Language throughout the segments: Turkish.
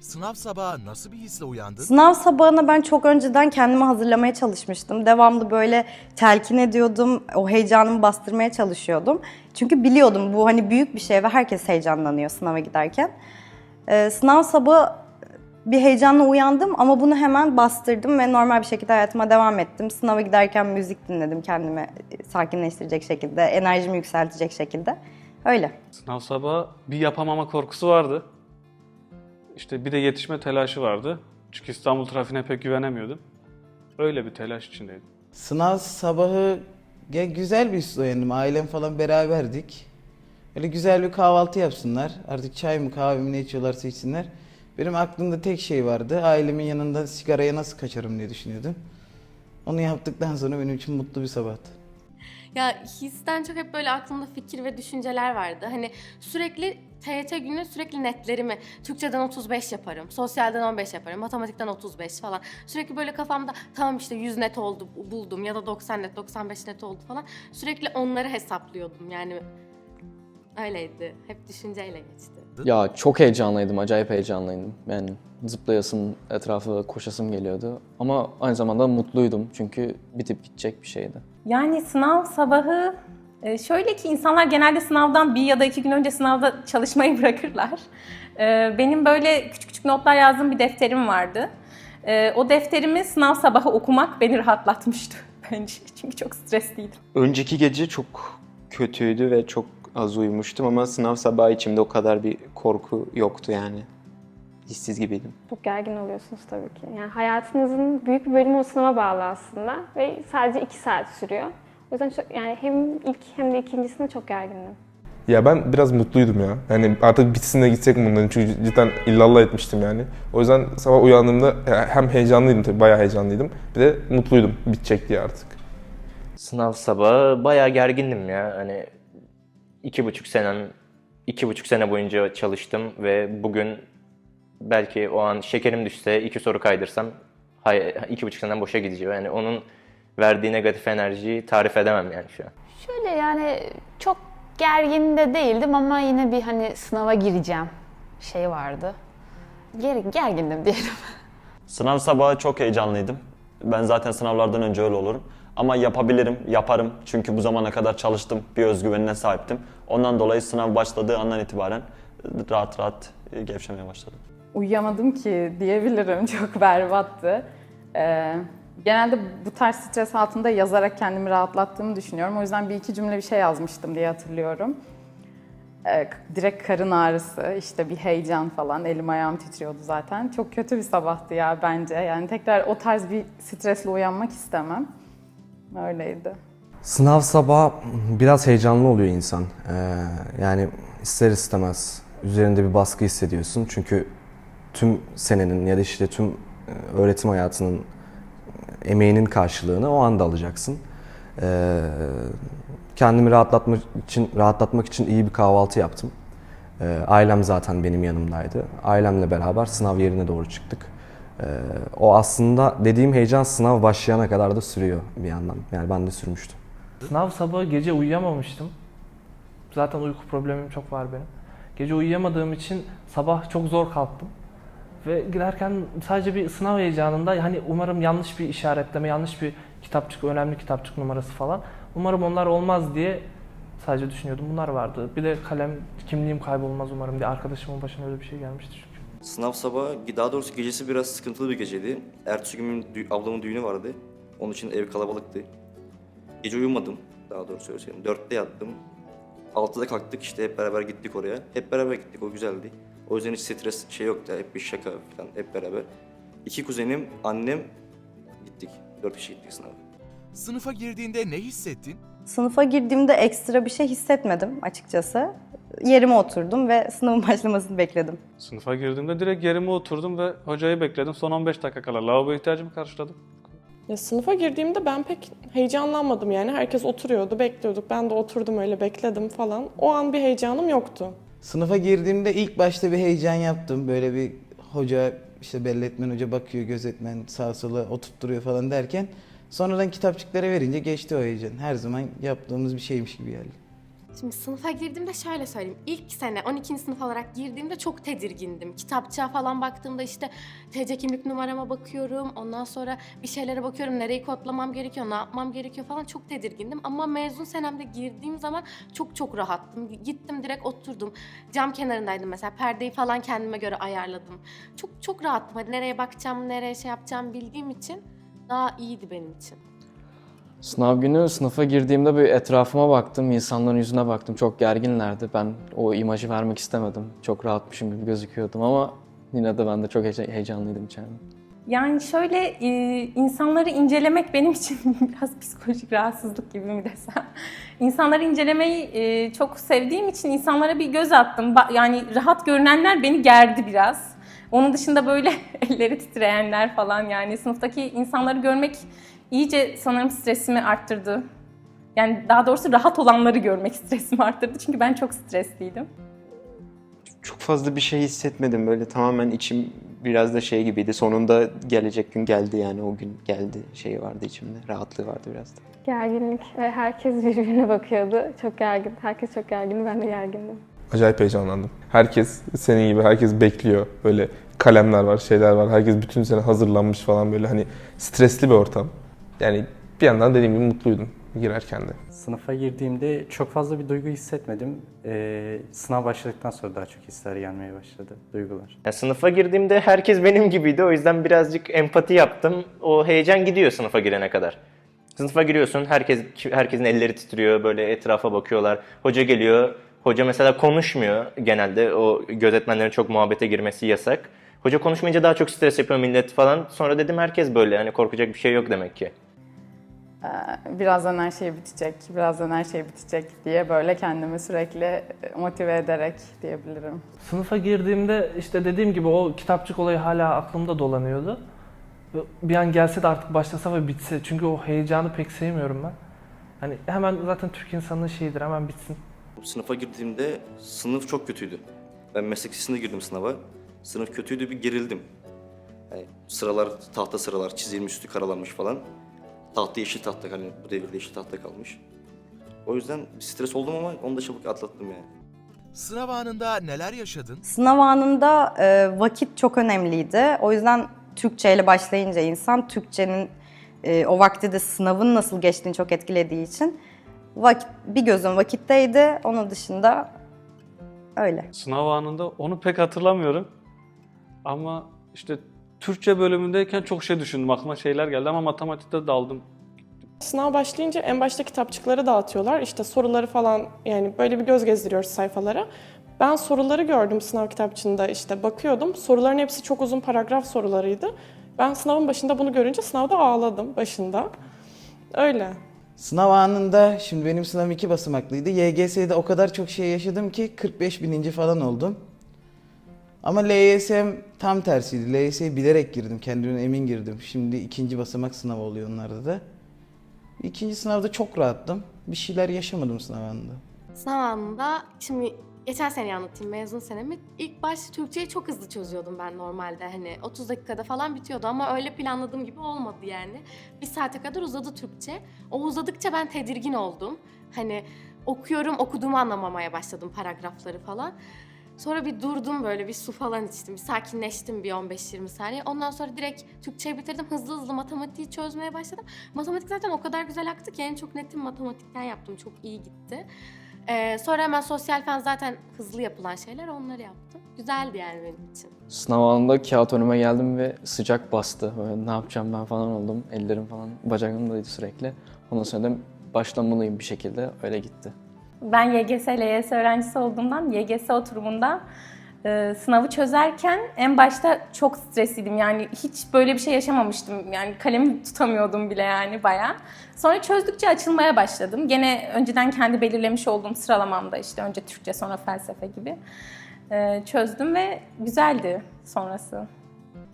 Sınav sabahı nasıl bir hisle uyandın? Sınav sabahına ben çok önceden kendimi hazırlamaya çalışmıştım. Devamlı böyle telkin ediyordum, o heyecanımı bastırmaya çalışıyordum. Çünkü biliyordum bu hani büyük bir şey ve herkes heyecanlanıyor sınava giderken. Ee, sınav sabahı bir heyecanla uyandım ama bunu hemen bastırdım ve normal bir şekilde hayatıma devam ettim. Sınava giderken müzik dinledim kendimi sakinleştirecek şekilde, enerjimi yükseltecek şekilde. Öyle. Sınav sabahı bir yapamama korkusu vardı. İşte bir de yetişme telaşı vardı. Çünkü İstanbul trafiğine pek güvenemiyordum. Öyle bir telaş içindeydim. Sınav sabahı ya güzel bir uyandım. Ailem falan beraberdik. Öyle güzel bir kahvaltı yapsınlar. Artık çay mı kahve mi ne içiyorlarsa içsinler. Benim aklımda tek şey vardı. Ailemin yanında sigaraya nasıl kaçarım diye düşünüyordum. Onu yaptıktan sonra benim için mutlu bir sabahtı. Ya histen çok hep böyle aklımda fikir ve düşünceler vardı. Hani sürekli TYT günü sürekli netlerimi Türkçeden 35 yaparım, sosyalden 15 yaparım, matematikten 35 falan. Sürekli böyle kafamda tamam işte 100 net oldu buldum ya da 90 net, 95 net oldu falan. Sürekli onları hesaplıyordum yani. Öyleydi. Hep düşünceyle geçti. Ya çok heyecanlıydım, acayip heyecanlıydım. Yani zıplayasım, etrafı koşasım geliyordu. Ama aynı zamanda mutluydum çünkü bitip gidecek bir şeydi. Yani sınav sabahı e, şöyle ki insanlar genelde sınavdan bir ya da iki gün önce sınavda çalışmayı bırakırlar. E, Benim böyle küçük küçük notlar yazdığım bir defterim vardı. E, O defterimi sınav sabahı okumak beni rahatlatmıştı bence. Çünkü çok stresliydim. Önceki gece çok kötüydü ve çok az uyumuştum ama sınav sabahı içimde o kadar bir korku yoktu yani. İşsiz gibiydim. Çok gergin oluyorsunuz tabii ki. Yani hayatınızın büyük bir bölümü o sınava bağlı aslında ve sadece iki saat sürüyor. O yüzden çok, yani hem ilk hem de ikincisinde çok gergindim. Ya ben biraz mutluydum ya. Yani artık bitsin de gitsek mi bundan çünkü cidden illallah etmiştim yani. O yüzden sabah uyandığımda hem heyecanlıydım tabii bayağı heyecanlıydım. Bir de mutluydum bitecek diye artık. Sınav sabahı bayağı gergindim ya. Hani iki buçuk senem, iki buçuk sene boyunca çalıştım ve bugün belki o an şekerim düşse, iki soru kaydırsam hay, iki buçuk senem boşa gidecek. Yani onun verdiği negatif enerjiyi tarif edemem yani şu an. Şöyle yani çok gergin de değildim ama yine bir hani sınava gireceğim şey vardı. Ger gergindim diyelim. Sınav sabahı çok heyecanlıydım. Ben zaten sınavlardan önce öyle olurum. Ama yapabilirim, yaparım. Çünkü bu zamana kadar çalıştım, bir özgüvenine sahiptim. Ondan dolayı sınav başladığı andan itibaren rahat rahat gevşemeye başladım. Uyuyamadım ki diyebilirim. Çok berbattı. Ee, genelde bu tarz stres altında yazarak kendimi rahatlattığımı düşünüyorum. O yüzden bir iki cümle bir şey yazmıştım diye hatırlıyorum. Ee, direkt karın ağrısı, işte bir heyecan falan, elim ayağım titriyordu zaten. Çok kötü bir sabahtı ya bence. Yani tekrar o tarz bir stresle uyanmak istemem. Öyleydi. Sınav sabahı biraz heyecanlı oluyor insan. Ee, yani ister istemez üzerinde bir baskı hissediyorsun. Çünkü tüm senenin ya da işte tüm e, öğretim hayatının emeğinin karşılığını o anda alacaksın. Ee, kendimi rahatlatmak için rahatlatmak için iyi bir kahvaltı yaptım. Ee, ailem zaten benim yanımdaydı. Ailemle beraber sınav yerine doğru çıktık. Ee, o aslında dediğim heyecan sınav başlayana kadar da sürüyor bir yandan. Yani ben de sürmüştüm. Sınav sabahı gece uyuyamamıştım. Zaten uyku problemim çok var benim. Gece uyuyamadığım için sabah çok zor kalktım. Ve girerken sadece bir sınav heyecanında hani umarım yanlış bir işaretleme, yanlış bir kitapçık, önemli kitapçık numarası falan. Umarım onlar olmaz diye sadece düşünüyordum. Bunlar vardı. Bir de kalem, kimliğim kaybolmaz umarım diye arkadaşımın başına öyle bir şey gelmişti. Sınav sabahı, daha doğrusu gecesi biraz sıkıntılı bir geceydi. Ertesi gün dü- ablamın düğünü vardı. Onun için ev kalabalıktı. Gece uyumadım, daha doğrusu söyleyeyim. Dörtte yattım. Altıda kalktık işte hep beraber gittik oraya. Hep beraber gittik, o güzeldi. O yüzden hiç stres şey yoktu, hep bir şaka falan, hep beraber. İki kuzenim, annem gittik. Dört kişi gittik sınava. Sınıfa girdiğinde ne hissettin? Sınıfa girdiğimde ekstra bir şey hissetmedim açıkçası. Yerime oturdum ve sınavın başlamasını bekledim. Sınıfa girdiğimde direkt yerime oturdum ve hocayı bekledim. Son 15 dakika kala lavabo ihtiyacımı karşıladım. Ya sınıfa girdiğimde ben pek heyecanlanmadım yani. Herkes oturuyordu, bekliyorduk. Ben de oturdum öyle bekledim falan. O an bir heyecanım yoktu. Sınıfa girdiğimde ilk başta bir heyecan yaptım. Böyle bir hoca işte belletmen hoca bakıyor, gözetmen sağa sola oturtturuyor falan derken sonradan kitapçıklara verince geçti o heyecan. Her zaman yaptığımız bir şeymiş gibi geldi. Şimdi sınıfa girdiğimde şöyle söyleyeyim. İlk sene 12. sınıf olarak girdiğimde çok tedirgindim. Kitapçığa falan baktığımda işte TC kimlik numarama bakıyorum. Ondan sonra bir şeylere bakıyorum. Nereyi kodlamam gerekiyor, ne yapmam gerekiyor falan. Çok tedirgindim. Ama mezun senemde girdiğim zaman çok çok rahattım. Gittim direkt oturdum. Cam kenarındaydım mesela. Perdeyi falan kendime göre ayarladım. Çok çok rahattım. Hadi nereye bakacağım, nereye şey yapacağım bildiğim için daha iyiydi benim için. Sınav günü sınıfa girdiğimde bir etrafıma baktım, insanların yüzüne baktım. Çok gerginlerdi. Ben o imajı vermek istemedim. Çok rahatmışım gibi gözüküyordum ama yine de ben de çok heye- heyecanlıydım içeride. Yani şöyle e, insanları incelemek benim için biraz psikolojik rahatsızlık gibi mi desem. İnsanları incelemeyi e, çok sevdiğim için insanlara bir göz attım. Yani rahat görünenler beni gerdi biraz. Onun dışında böyle elleri titreyenler falan yani sınıftaki insanları görmek iyice sanırım stresimi arttırdı. Yani daha doğrusu rahat olanları görmek stresimi arttırdı. Çünkü ben çok stresliydim. Çok fazla bir şey hissetmedim böyle tamamen içim biraz da şey gibiydi. Sonunda gelecek gün geldi yani o gün geldi şey vardı içimde. Rahatlığı vardı biraz da. Gerginlik ve herkes birbirine bakıyordu. Çok gergin. Herkes çok gergindi. Ben de gergindim. Acayip heyecanlandım. Herkes senin gibi herkes bekliyor. Böyle kalemler var, şeyler var. Herkes bütün sene hazırlanmış falan böyle hani stresli bir ortam. Yani bir yandan dediğim gibi mutluydum girerken de. Sınıfa girdiğimde çok fazla bir duygu hissetmedim. Ee, sınav başladıktan sonra daha çok hisler gelmeye başladı, duygular. Ya sınıfa girdiğimde herkes benim gibiydi. O yüzden birazcık empati yaptım. O heyecan gidiyor sınıfa girene kadar. Sınıfa giriyorsun, herkes herkesin elleri titriyor, böyle etrafa bakıyorlar. Hoca geliyor, hoca mesela konuşmuyor genelde. O gözetmenlerin çok muhabbete girmesi yasak. Hoca konuşmayınca daha çok stres yapıyor millet falan. Sonra dedim herkes böyle, yani korkacak bir şey yok demek ki. Ee, birazdan her şey bitecek, birazdan her şey bitecek diye böyle kendimi sürekli motive ederek diyebilirim. Sınıfa girdiğimde işte dediğim gibi o kitapçık olayı hala aklımda dolanıyordu. Bir an gelse de artık başlasa ve bitse. Çünkü o heyecanı pek sevmiyorum ben. Hani hemen zaten Türk insanının şeyidir hemen bitsin. Sınıfa girdiğimde sınıf çok kötüydü. Ben meslek lisesine girdim sınava. Sınıf kötüydü bir gerildim. Yani sıralar, tahta sıralar çizilmiş üstü karalanmış falan. Tahta yeşil tahta hani bu devirde yeşil tahta kalmış. O yüzden bir stres oldum ama onu da çabuk atlattım yani. Sınav anında neler yaşadın? Sınav anında e, vakit çok önemliydi. O yüzden Türkçe ile başlayınca insan Türkçenin e, o vakti de sınavın nasıl geçtiğini çok etkilediği için vakit, bir gözüm vakitteydi. Onun dışında öyle. Sınav anında onu pek hatırlamıyorum. Ama işte Türkçe bölümündeyken çok şey düşündüm. Aklıma şeyler geldi ama matematikte daldım. Sınav başlayınca en başta kitapçıkları dağıtıyorlar. İşte soruları falan yani böyle bir göz gezdiriyoruz sayfalara. Ben soruları gördüm sınav kitapçığında işte bakıyordum. Soruların hepsi çok uzun paragraf sorularıydı. Ben sınavın başında bunu görünce sınavda ağladım başında. Öyle. Sınav anında, şimdi benim sınavım iki basamaklıydı. YGS'de o kadar çok şey yaşadım ki 45 bininci falan oldum. Ama LYS'm tam tersiydi. LYS'ye bilerek girdim, kendimden emin girdim. Şimdi ikinci basamak sınavı oluyor onlarda da. İkinci sınavda çok rahattım. Bir şeyler yaşamadım sınav anında. Sınav anında şimdi geçen sene anlatayım mezun senemi. İlk baş Türkçeyi çok hızlı çözüyordum ben normalde. Hani 30 dakikada falan bitiyordu ama öyle planladığım gibi olmadı yani. Bir saate kadar uzadı Türkçe. O uzadıkça ben tedirgin oldum. Hani okuyorum okuduğumu anlamamaya başladım paragrafları falan. Sonra bir durdum böyle bir su falan içtim. Bir sakinleştim bir 15-20 saniye. Ondan sonra direkt Türkçeyi bitirdim. Hızlı hızlı matematiği çözmeye başladım. Matematik zaten o kadar güzel aktı ki en çok netim matematikten yaptım. Çok iyi gitti. Ee, sonra hemen sosyal fen zaten hızlı yapılan şeyler onları yaptım. Güzeldi yani benim için. Sınav anında kağıt önüme geldim ve sıcak bastı. Böyle ne yapacağım ben falan oldum. Ellerim falan bacağımdaydı sürekli. Ondan sonra dedim başlamalıyım bir şekilde. Öyle gitti. Ben YGS, LYS öğrencisi olduğumdan YGS oturumunda e, sınavı çözerken en başta çok stresliydim. Yani hiç böyle bir şey yaşamamıştım. Yani kalemi tutamıyordum bile yani bayağı. Sonra çözdükçe açılmaya başladım. Gene önceden kendi belirlemiş olduğum sıralamamda işte önce Türkçe sonra felsefe gibi e, çözdüm ve güzeldi sonrası.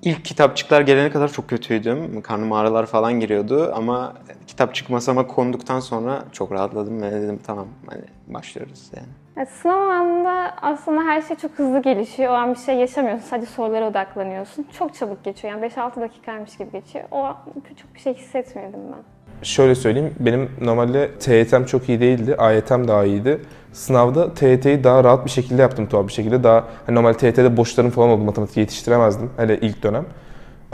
İlk kitapçıklar gelene kadar çok kötüydüm. Karnım ağrılar falan giriyordu ama kitapçık masama konduktan sonra çok rahatladım ve dedim tamam hani başlıyoruz yani. Yani sınav anında aslında her şey çok hızlı gelişiyor. O an bir şey yaşamıyorsun. Sadece sorulara odaklanıyorsun. Çok çabuk geçiyor. Yani 5-6 dakikaymış gibi geçiyor. O an çok bir şey hissetmiyordum ben. Şöyle söyleyeyim, benim normalde TYT'm çok iyi değildi, AYT'm daha iyiydi. Sınavda TYT'yi daha rahat bir şekilde yaptım tuhaf bir şekilde. Daha hani normal TYT'de boşlarım falan oldu matematik yetiştiremezdim hele ilk dönem.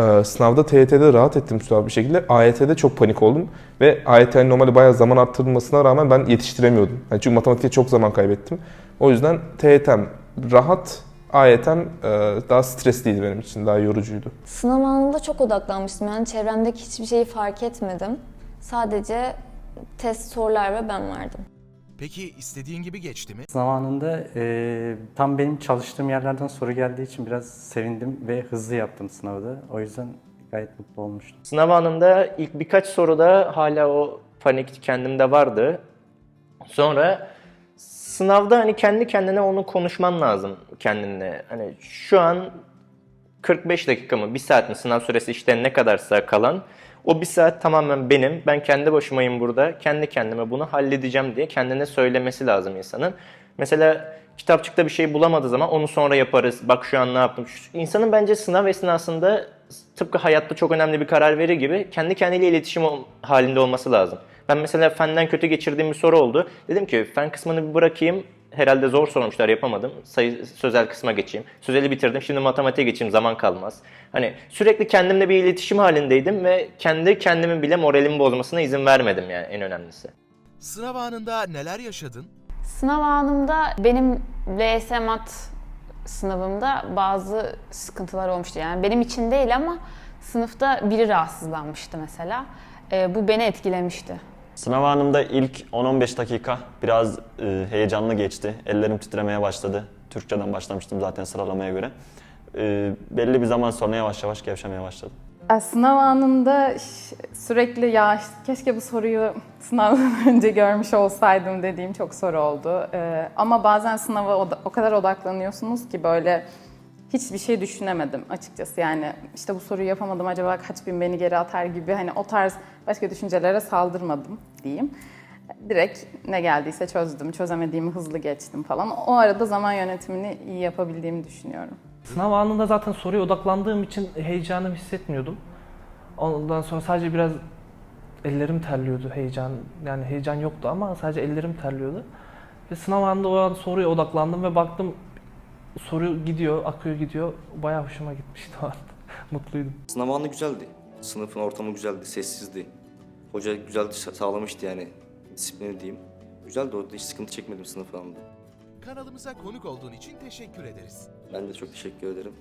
Ee, sınavda TYT'de rahat ettim tuhaf bir şekilde. AYT'de çok panik oldum ve AYT hani normalde bayağı zaman arttırılmasına rağmen ben yetiştiremiyordum. Yani çünkü matematikte çok zaman kaybettim. O yüzden TYT'm rahat, AYT'm e, daha stresliydi benim için, daha yorucuydu. Sınav anında çok odaklanmıştım. Yani çevremdeki hiçbir şeyi fark etmedim. Sadece test sorular ve ben vardım. Peki istediğin gibi geçti mi? Sınav anında e, tam benim çalıştığım yerlerden soru geldiği için biraz sevindim ve hızlı yaptım sınavı da. O yüzden gayet mutlu olmuştum. Sınav anında ilk birkaç soruda hala o panik kendimde vardı. Sonra sınavda hani kendi kendine onu konuşman lazım kendinle. Hani şu an 45 dakika mı, 1 saat mi sınav süresi işte ne kadarsa kalan o bir saat tamamen benim. Ben kendi başımayım burada. Kendi kendime bunu halledeceğim diye kendine söylemesi lazım insanın. Mesela kitapçıkta bir şey bulamadığı zaman onu sonra yaparız. Bak şu an ne yaptım. İnsanın bence sınav esnasında tıpkı hayatta çok önemli bir karar verir gibi kendi kendiyle iletişim halinde olması lazım. Ben mesela fenden kötü geçirdiğim bir soru oldu. Dedim ki fen kısmını bir bırakayım. Herhalde zor sormuşlar yapamadım. Sayı, sözel kısma geçeyim. Sözeli bitirdim. Şimdi matematiğe geçeyim. Zaman kalmaz. Hani sürekli kendimle bir iletişim halindeydim ve kendi kendimin bile moralimi bozmasına izin vermedim yani en önemlisi. Sınav anında neler yaşadın? Sınav anımda benim LS Mat sınavımda bazı sıkıntılar olmuştu. Yani benim için değil ama sınıfta biri rahatsızlanmıştı mesela. Ee, bu beni etkilemişti. Sınav anımda ilk 10-15 dakika biraz e, heyecanlı geçti. Ellerim titremeye başladı. Türkçeden başlamıştım zaten sıralamaya göre. E, belli bir zaman sonra yavaş yavaş gevşemeye başladım. E, Sınav anında sürekli ya keşke bu soruyu sınavdan önce görmüş olsaydım dediğim çok soru oldu. Ee, ama bazen sınava o kadar odaklanıyorsunuz ki böyle hiçbir şey düşünemedim açıkçası. Yani işte bu soruyu yapamadım acaba kaç bin beni geri atar gibi hani o tarz başka düşüncelere saldırmadım diyeyim. Direkt ne geldiyse çözdüm, çözemediğimi hızlı geçtim falan. O arada zaman yönetimini iyi yapabildiğimi düşünüyorum. Sınav anında zaten soruya odaklandığım için heyecanımı hissetmiyordum. Ondan sonra sadece biraz ellerim terliyordu heyecan. Yani heyecan yoktu ama sadece ellerim terliyordu. Ve sınav anında o an soruya odaklandım ve baktım soru gidiyor, akıyor gidiyor. Bayağı hoşuma gitmişti o an. Mutluydum. Sınav anı güzeldi. Sınıfın ortamı güzeldi, sessizdi. Hoca güzel sa- sağlamıştı yani disiplini diyeyim. Güzeldi orada hiç sıkıntı çekmedim sınıf anında. Kanalımıza konuk olduğun için teşekkür ederiz. Ben de çok teşekkür ederim.